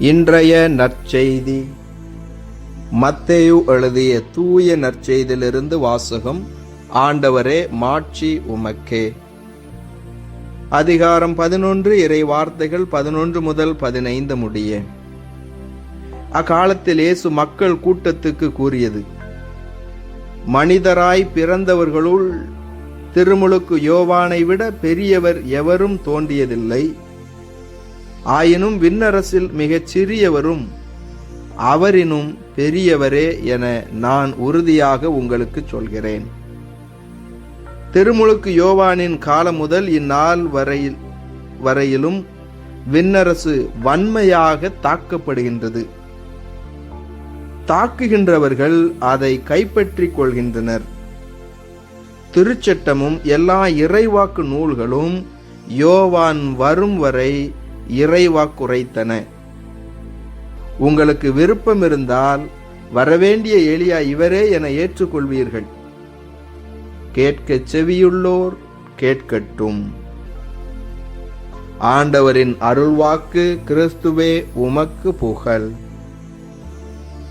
இன்றைய நற்செய்தி. மத்தேயு எழுதிய தூய நற்செய்தியிலிருந்து வாசகம் ஆண்டவரே மாட்சி உமக்கே. அதிகாரம் பதினொன்று இறை வார்த்தைகள் பதினொன்று முதல் பதினைந்து முடிய. அக்காலத்தில் இயேசு மக்கள் கூட்டத்துக்கு கூறியது மனிதராய் பிறந்தவர்களுள் திருமுழுக்கு யோவானை விட பெரியவர் எவரும் தோன்றியதில்லை. ஆயினும் விண்ணரசில் மிகச் சிறியவரும் அவரினும் பெரியவரே என நான் உறுதியாக உங்களுக்கு சொல்கிறேன். திருமுழுக்கு யோவானின் காலம் முதல் இந்நாள் வரையில் வரையிலும் விண்ணரசு வன்மையாக தாக்கப்படுகின்றது. தாக்குகின்றவர்கள் அதை கைப்பற்றிக் கொள்கின்றனர். திருச்சட்டமும் எல்லா இறைவாக்கு நூல்களும் யோவான் வரும் வரை இறைவாக்குரைத்தன. உங்களுக்கு விருப்பம் இருந்தால் வரவேண்டிய எளியா இவரே என ஏற்றுக்கொள்வீர்கள். கேட்கச் செவியுள்ளோர் கேட்கட்டும். ஆண்டவரின் அருள்வாக்கு கிறிஸ்துவே உமக்கு புகழ்.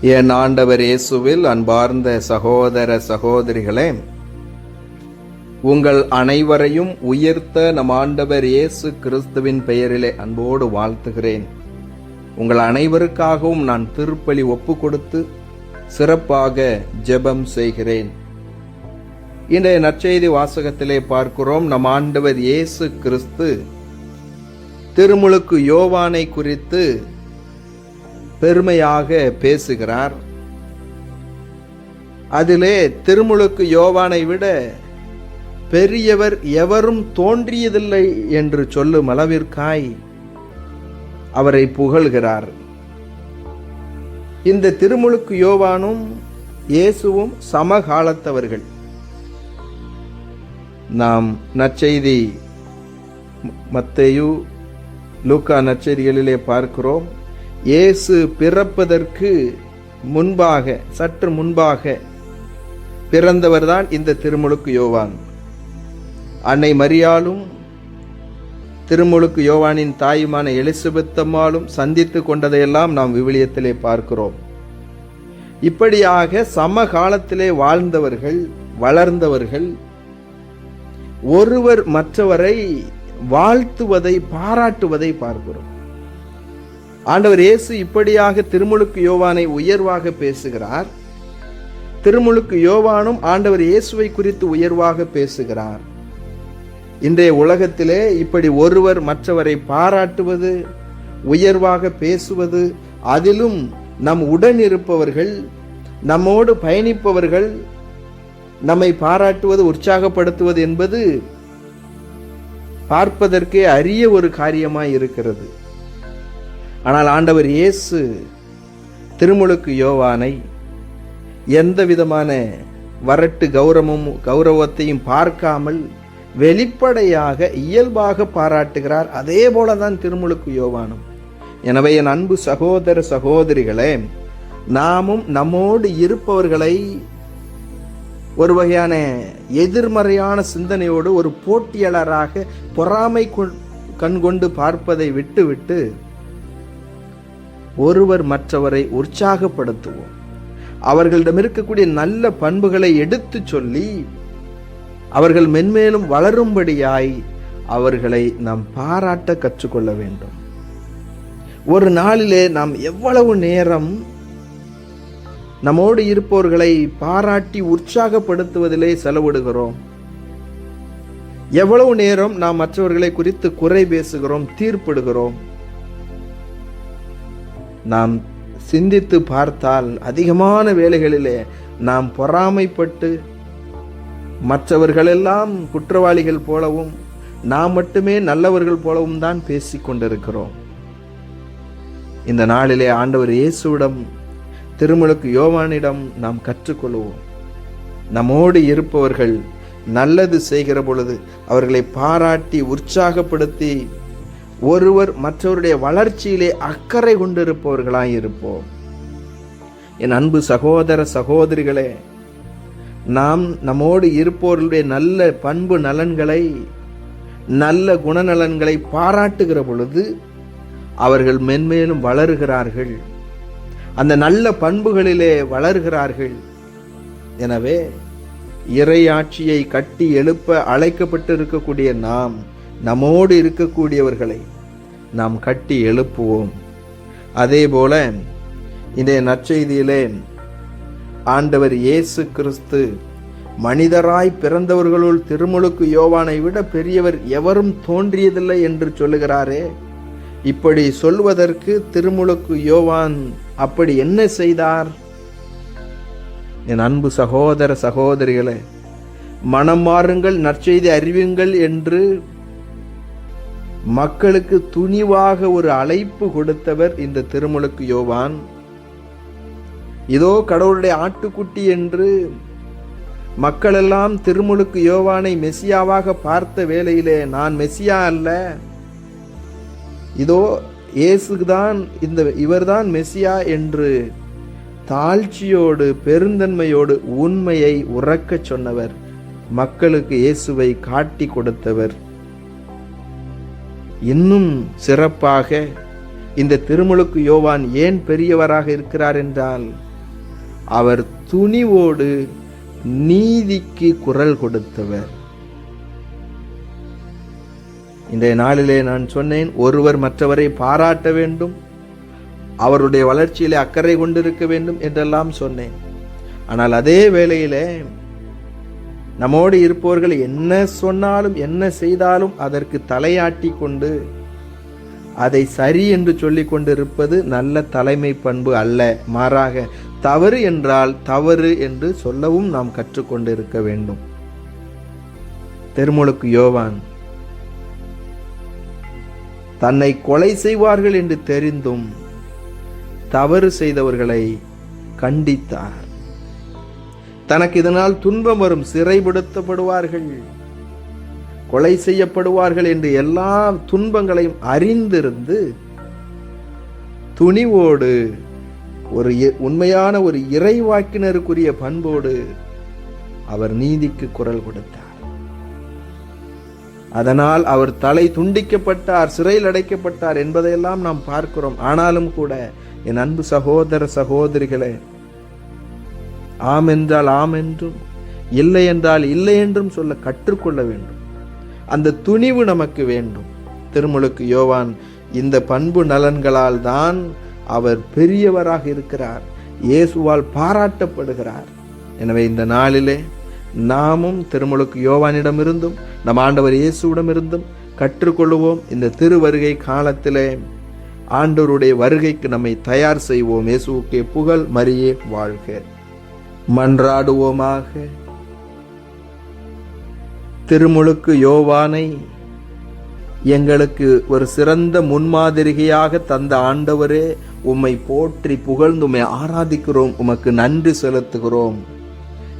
என் ஆண்டவர் இயேசுவில் அன்பார்ந்த சகோதர சகோதரிகளே உங்கள் அனைவரையும் உயர்த்த நம் ஆண்டவர் இயேசு கிறிஸ்துவின் பெயரிலே அன்போடு வாழ்த்துகிறேன். உங்கள் அனைவருக்காகவும் நான் திருப்பலி ஒப்பு கொடுத்து சிறப்பாக ஜெபம் செய்கிறேன். இன்றைய நற்செய்தி வாசகத்திலே பார்க்கிறோம் நம் ஆண்டவர் இயேசு கிறிஸ்து திருமுழுக்கு யோவானை குறித்து பெருமையாக பேசுகிறார். அதிலே திருமுழுக்கு யோவானை விட பெரியவர் எவரும் தோன்றியதில்லை என்று சொல்லும் அளவிற்காய் அவரை புகழ்கிறார். இந்த திருமுழுக்கு யோவானும் இயேசுவும் சமகாலத்தவர்கள். நாம் நற்செய்தி மத்தையு லூக்கா நற்செய்திகளிலே பார்க்கிறோம். இயேசு பிறப்பதற்கு முன்பாக சற்று முன்பாக பிறந்தவர்தான் இந்த திருமுழுக்கு யோவான். அன்னை மரியாளும் திருமுழுக்கு யோவானின் தாயுமான எலிசபெத்தம்மாளும் சந்தித்து கொண்டதையெல்லாம் நாம் விவிலியத்திலே பார்க்கிறோம். இப்படியாக சம காலத்திலே வாழ்ந்தவர்கள் வளர்ந்தவர்கள் ஒருவர் மற்றவரை வாழ்த்துவதை பாராட்டுவதை பார்க்கிறோம். ஆண்டவர் இயேசு இப்படியாக திருமுழுக்கு யோவானை உயர்வாக பேசுகிறார். திருமுழுக்கு யோவானும் ஆண்டவர் இயேசுவை குறித்து உயர்வாக பேசுகிறார். இன்றைய உலகத்திலே இப்படி ஒருவர் மற்றவரை பாராட்டுவது உயர்வாக பேசுவது அதிலும் நம் உடன் இருப்பவர்கள் நம்மோடு பயணிப்பவர்கள் நம்மை பாராட்டுவது உற்சாகப்படுத்துவது என்பது பார்ப்பதற்கே அரிய ஒரு காரியமாய் இருக்கிறது. ஆனால் ஆண்டவர் இயேசு திருமுழுக்கு யோவானை எந்த விதமான வரட்டு கௌரவமும் கௌரவத்தையும் பார்க்காமல் வெளிப்படையாக இயல்பாக பாராட்டுகிறார். அதே போல தான் திருமுழுக்கு யோவானும். எனவே என் அன்பு சகோதர சகோதரிகளே நாமும் நம்மோடு இருப்பவர்களை ஒரு வகையான எதிர்மறையான சிந்தனையோடு ஒரு போட்டியாளராக பொறாமை கண்கொண்டு பார்ப்பதை விட்டுவிட்டு ஒருவர் மற்றவரை உற்சாகப்படுத்துவோம். அவர்களிடம் இருக்கக்கூடிய நல்ல பண்புகளை எடுத்து சொல்லி அவர்கள் மென்மேலும் வளரும்படியாய் அவர்களை நாம் பாராட்ட கற்றுக்கொள்ள வேண்டும். ஒரு நாளிலே நாம் எவ்வளவு நேரம் நம்மோடு இருப்பவர்களை பாராட்டி உற்சாகப்படுத்துவதிலே செலவிடுகிறோம். எவ்வளவு நேரம் நாம் மற்றவர்களை குறித்து குறை பேசுகிறோம் தீர்ப்பிடுகிறோம். நாம் சிந்தித்து பார்த்தால் அதிகமான வேலைகளிலே நாம் பொறாமைப்பட்டு மற்றவர்களெல்லாம் குற்றவாளிகள் போலவும் நாம் மட்டுமே நல்லவர்கள் போலவும் தான் பேசிக்கொண்டிருக்கிறோம் இந்த நாளிலே ஆண்டவர் இயேசுவிடம் திருமுழுக்கு யோவானிடம் நாம் கற்றுக்கொள்வோம். நம்மோடு இருப்பவர்கள் நல்லது செய்கிற பொழுது அவர்களை பாராட்டி உற்சாகப்படுத்தி ஒருவர் மற்றவருடைய வளர்ச்சியிலே அக்கறை கொண்டிருப்பவர்களாய் இருப்போம். என் அன்பு சகோதர சகோதரிகளே நாம் நம்மோடு இருப்போருடைய நல்ல பண்பு நலன்களை நல்ல குணநலன்களை பாராட்டுகிற பொழுது அவர்கள் மென்மேலும் வளருகிறார்கள். அந்த நல்ல பண்புகளிலே வளர்கிறார்கள். எனவே இறையாட்சியை கட்டி எழுப்ப அழைக்கப்பட்டு இருக்கக்கூடிய நாம் நம்மோடு இருக்கக்கூடியவர்களை நாம் கட்டி எழுப்புவோம். அதே போல இன்றைய நற்செய்தியிலே ஆண்டவர் இயேசு கிறிஸ்து மனிதராய் பிறந்தவர்களுள் திருமுழுக்கு யோவானை விட பெரியவர் எவரும் தோன்றியதில்லை என்று சொல்லுகிறாரே. இப்படி சொல்வதற்கு திருமுழுக்கு யோவான் அப்படி என்ன செய்தார்? என் அன்பு சகோதர சகோதரிகளே மனம் மாறுங்கள் நற்செய்தி அறிவியுங்கள் என்று மக்களுக்கு துணிவாக ஒரு அழைப்பு கொடுத்தவர் இந்த திருமுழுக்கு யோவான். இதோ கடவுளுடைய ஆட்டுக்குட்டி என்று மக்களெல்லாம் திருமுழுக்கு யோவானை மெசியாவாக பார்த்த வேளையிலே நான் மெசியா அல்ல. இதோ இயேசுதான் இந்த இவர்தான் மெசியா என்று தாழ்ச்சியோடு பெருந்தன்மையோடு உண்மையை உறக்கச் சொன்னவர். மக்களுக்கு இயேசுவை காட்டி கொடுத்தவர். இன்னும் சிறப்பாக இந்த திருமுழுக்கு யோவான் ஏன் பெரியவராக இருக்கிறார் என்றால் அவர் துணிவோடு நீதிக்கு குரல் கொடுத்தவர். இன்றைய நாளிலே நான் சொன்னேன் ஒருவர் மற்றவரை பாராட்ட வேண்டும் அவருடைய வளர்ச்சியிலே அக்கறை கொண்டிருக்க வேண்டும் என்றெல்லாம் சொன்னேன். ஆனால் அதே வேளையிலே நம்மோடு இருப்பவர்கள் என்ன சொன்னாலும் என்ன செய்தாலும் அதற்கு தலையாட்டி கொண்டு அதை சரி என்று சொல்லிக் கொண்டிருப்பது நல்ல தலைமை பண்பு அல்ல. மாறாக தவறு என்றால் தவறு என்று சொல்லவும் நாம் கற்றுக்கொண்டு இருக்க வேண்டும். திருமுழுக்கு யோவான். தன்னை கொலை செய்வார்கள் என்று தெரிந்தும் தவறு செய்தவர்களை கண்டித்தார். தனக்கு இதனால் துன்பம் வரும் சிறைப்படுத்தப்படுவார்கள். கொலை செய்யப்படுவார்கள் என்று எல்லா துன்பங்களையும் அறிந்திருந்து துணிவோடு ஒரு இ- உண்மையான ஒரு இறைவாக்கினருக்குரிய பண்போடு அவர் நீதிக்கு குரல் கொடுத்தார். அதனால் அவர் தலை துண்டிக்கப்பட்டார் சிறையில் அடைக்கப்பட்டார் என்பதையெல்லாம் நாம் பார்க்கிறோம். ஆனாலும் கூட என் அன்பு சகோதர சகோதரிகளே ஆம் என்றால் ஆம் என்றும் இல்லை என்றால் இல்லை என்றும் சொல்ல கற்றுக்கொள்ள வேண்டும். அந்த துணிவு நமக்கு வேண்டும். திருமுழுக்கு யோவான் இந்த பண்பு நலன்களால் தான் அவர் பெரியவராக இருக்கிறார். இயேசுவால் பாராட்டப்படுகிறார். எனவே இந்த நாளிலே நாமும் திருமுழுக்கு யோவானிடமிருந்தும் நம் ஆண்டவர் இயேசுவிடமிருந்தும் கற்றுக்கொள்வோம். இந்த திருவருகை காலத்திலே ஆண்டவருடைய வருகைக்கு நம்மை தயார் செய்வோம். இயேசுக்கே புகழ் மரியே வாழ்க. மன்றாடுவோமாக. திருமுழுக்கு யோவானை எங்களுக்கு ஒரு சிறந்த முன்மாதிரிகையாக தந்த ஆண்டவரே உம்மை போற்றி புகழ்ந்து உம்மை ஆராதிக்கிறோம் உமக்கு நன்றி செலுத்துகிறோம்.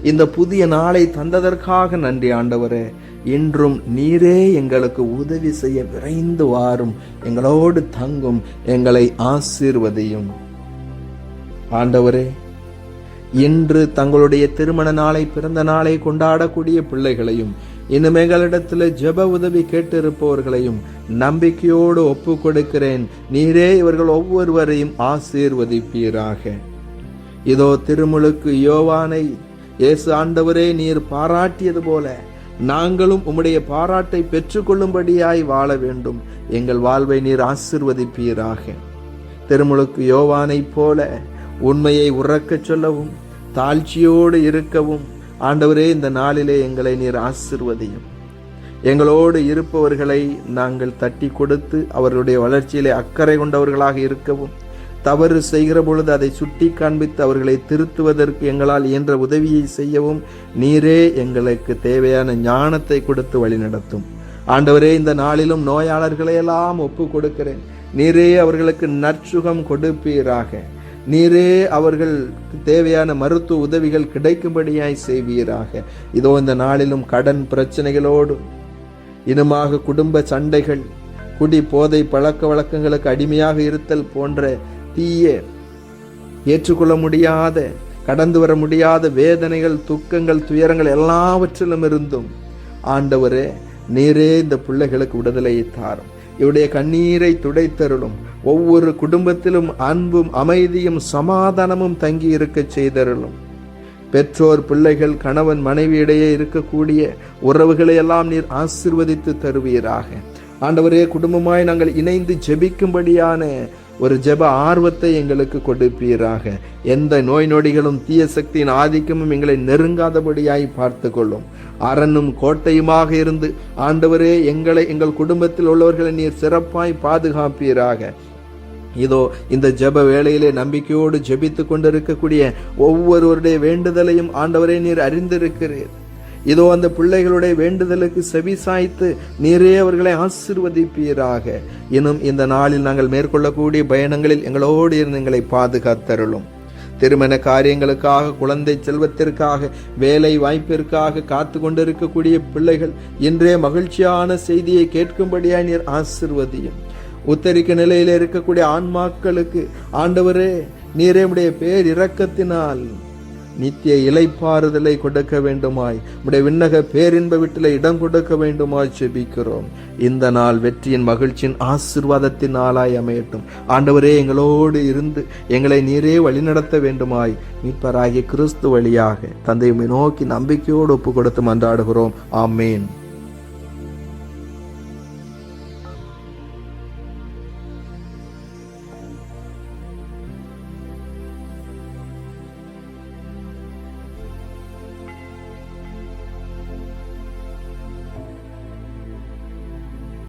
இந்த புதிய நாளை தந்ததற்காக நன்றி ஆண்டவரே. இன்றும் நீரே எங்களுக்கு உதவி செய்ய விரைந்து வாரும். எங்களோடு தங்கும் எங்களை ஆசீர்வதியும். ஆண்டவரே இன்று தங்களுடைய திருமண நாளை பிறந்த நாளை கொண்டாடக்கூடிய பிள்ளைகளையும் இன்னும் எங்களிடத்தில் ஜெப உதவி கேட்டிருப்பவர்களையும் நம்பிக்கையோடு ஒப்பு கொடுக்கிறேன் நீரே இவர்கள் ஒவ்வொருவரையும் ஆசீர்வதிப்பீராக. இதோ திருமுழுக்கு யோவானை இயேசு ஆண்டவரே நீர் பாராட்டியது போல நாங்களும் உம்முடைய பாராட்டை பெற்றுக்கொள்ளும்படியாய் வாழ வேண்டும். எங்கள் வாழ்வை நீர் ஆசிர்வதிப்பீராக. திருமுழுக்கு யோவானைப் போல உண்மையை உறக்கச் சொல்லவும் தாழ்ச்சியோடு இருக்கவும் ஆண்டவரே இந்த நாளிலே எங்களை நீர் ஆசிர்வதியும். எங்களோடு இருப்பவர்களை நாங்கள் தட்டி கொடுத்து அவர்களுடைய வளர்ச்சியிலே அக்கறை கொண்டவர்களாக இருக்கவும் தவறு செய்கிற பொழுது அதை சுட்டி காண்பித்து அவர்களை திருத்துவதற்கு எங்களால் இயன்ற உதவியை செய்யவும் நீரே எங்களுக்கு தேவையான ஞானத்தை கொடுத்து வழிநடத்தும். ஆண்டவரே இந்த நாளிலும் நோயாளர்களை எல்லாம் ஒப்பு கொடுக்கிறேன் நீரே அவர்களுக்கு நற்சுகம் கொடுப்பீராக. நீரே அவர்களுக்கு தேவையான மருத்துவ உதவிகள் கிடைக்கும்படியாய் செய்வீராக. இதோ இந்த நாளிலும் கடன் பிரச்சனைகளோடு இனமாக குடும்ப சண்டைகள் குடி போதை பழக்க வழக்கங்களுக்கு அடிமையாக இருத்தல் போன்ற தீய ஏற்றுக்கொள்ள முடியாத கடந்து வர முடியாத வேதனைகள் துக்கங்கள் துயரங்கள் எல்லாவற்றிலும் இருந்தும் ஆண்டவரே நீரே இந்த பிள்ளைகளுக்கு விடுதலையை தாரும். இவருடைய கண்ணீரை துடைத்தருளும். ஒவ்வொரு குடும்பத்திலும் அன்பும் அமைதியும் சமாதானமும் தங்கி இருக்கச் செய்தருளும். பெற்றோர் பிள்ளைகள் கணவன் மனைவி இடையே இருக்கக்கூடிய உறவுகளை எல்லாம் நீர் ஆசிர்வதித்து தருவீராக. ஆண்டவரே குடும்பமாய் நாங்கள் இணைந்து ஜெபிக்கும்படியான ஒரு ஜெப ஆர்வத்தை எங்களுக்கு கொடுப்பீராக. எந்த நோய் நொடிகளும் தீய சக்தியின் ஆதிக்கமும் எங்களை நெருங்காதபடியாய் பார்த்து கொள்ளும் அரணும் கோட்டையுமாக இருந்து ஆண்டவரே எங்களை எங்கள் குடும்பத்தில் உள்ளவர்களை நீர் சிறப்பாய் பாதுகாப்பீராக. இதோ இந்த ஜெப வேளையிலே நம்பிக்கையோடு ஜெபித்து கொண்டிருக்கக்கூடிய ஒவ்வொருவருடைய வேண்டுதலையும் ஆண்டவரே நீர் அறிந்திருக்கிறீர். இதோ அந்த பிள்ளைகளுடைய வேண்டுதலுக்கு செவி சாய்த்து நீரே அவர்களை ஆசிர்வதிப்பீராக. இன்னும் இந்த நாளில் நாங்கள் மேற்கொள்ளக்கூடிய பயணங்களில் எங்களோடு இருந்து எங்களை பாதுகாத்தருளும். திருமண காரியங்களுக்காக குழந்தை செல்வத்திற்காக வேலை வாய்ப்பிற்காக காத்து கொண்டிருக்கக்கூடிய பிள்ளைகள் இன்றே மகிழ்ச்சியான செய்தியை கேட்கும்படியாய் நீர் ஆசிர்வதியும். உத்தரிக்க நிலையில் இருக்கக்கூடிய ஆன்மாக்களுக்கு ஆண்டவரே நீரே உடைய பேர் இரக்கத்தினால் நித்திய இலைப்பாறுதலை கொடுக்க வேண்டுமாய். உடைய விண்ணக பேரின்ப வீட்டில் இடம் கொடுக்க வேண்டுமாய் செபிக்கிறோம். இந்த நாள் வெற்றியின் மகிழ்ச்சியின் ஆசிர்வாதத்தின் நாளாய் அமையட்டும். ஆண்டவரே எங்களோடு இருந்து எங்களை நீரே வழிநடத்த வேண்டுமாய். மீட்பராகிய கிறிஸ்து வழியாக தந்தையுமை நோக்கி நம்பிக்கையோடு ஒப்பு கொடுத்து மன்றாடுகிறோம். ஆமேன்.